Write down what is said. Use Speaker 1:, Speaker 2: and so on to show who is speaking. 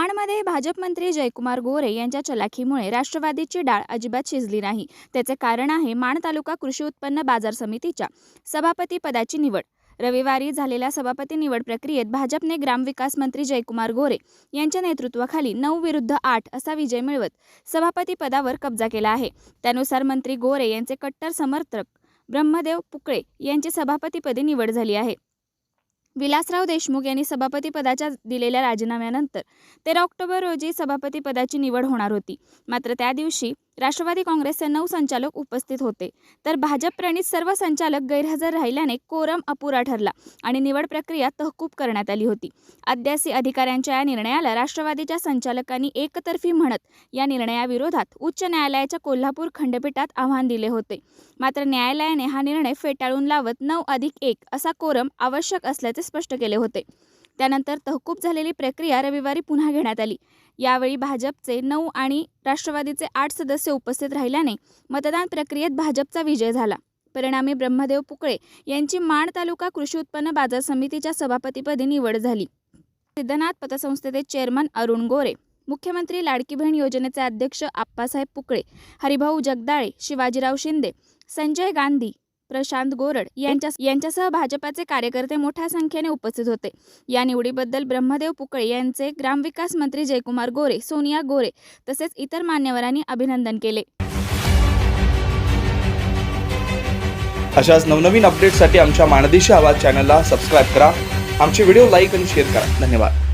Speaker 1: माणमध्ये भाजप मंत्री जयकुमार गोरे यांच्या चलाखीमुळे राष्ट्रवादीची डाळ अजिबात शिजली नाही. त्याचे कारण आहे माण तालुका कृषी उत्पन्न बाजार समितीच्या सभापती पदाची निवड. रविवारी झालेल्या सभापती निवड प्रक्रियेत भाजपने ग्रामविकास मंत्री जयकुमार गोरे यांच्या नेतृत्वाखाली नऊ विरुद्ध आठ असा विजय मिळवत सभापती पदावर कब्जा केला आहे. त्यानुसार मंत्री गोरे यांचे कट्टर समर्थक ब्रह्मदेव पुकळे यांची सभापतीपदी निवड झाली आहे. विलासराव देशमुख यांनी सभापतीपदाच्या दिलेल्या राजीनाम्यानंतर तेरा ऑक्टोबर रोजी सभापतीपदाची निवड होणार होती. मात्र त्या दिवशी राष्ट्रवादी काँग्रेसचे नऊ संचालक उपस्थित होते. तर भाजप प्रणित सर्व संचालक गैरहजर राहिल्याने कोरम अपुरा ठरला आणि निवड प्रक्रिया तहकूब करण्यात आली होती. अध्यासी अधिकाऱ्यांच्या या निर्णयाला राष्ट्रवादीच्या संचालकांनी एकतर्फी म्हणत या निर्णयाविरोधात उच्च न्यायालयाच्या कोल्हापूर खंडपीठात आव्हान दिले होते. मात्र न्यायालयाने हा निर्णय फेटाळून लावत नऊ अधिक एक असा कोरम आवश्यक असल्याचे स्पष्ट केले होते. त्यानंतर तहकूब झालेली प्रक्रिया रविवारी पुन्हा घेण्यात आली. यावेळी भाजपचे नऊ आणि राष्ट्रवादीचे आठ सदस्य उपस्थित राहिल्याने मतदान प्रक्रियेत भाजपचा विजय झाला. परिणामी ब्रह्मदेव पुकळे यांची माण तालुका कृषी उत्पन्न बाजार समितीच्या सभापतीपदी निवड झाली. सिद्धनाथ पतसंस्थेचे चेअरमन अरुण गोरे मुख्यमंत्री लाडकी बहीण योजनेचे अध्यक्ष आप्पासाहेब पुकळे हरिभाऊ जगदाळे शिवाजीराव शिंदे संजय गांधी प्रशांत गोरड यांच्या यांच्यासह भाजपाचे कार्यकर्ते मोठ्या संख्येने उपस्थित होते. या निवडीबद्दल ब्रह्मदेव पुकळे यांचे ग्रामविकास मंत्री जयकुमार गोरे सोनिया गोरे तसेच इतर मान्यवरांनी अभिनंदन केले.
Speaker 2: अशाच नवनवीन अपडेट्ससाठी आमच्या मानदेशी आवाज चॅनलला सबस्क्राईब करा. आमचे व्हिडिओ लाईक आणि शेअर करा. धन्यवाद.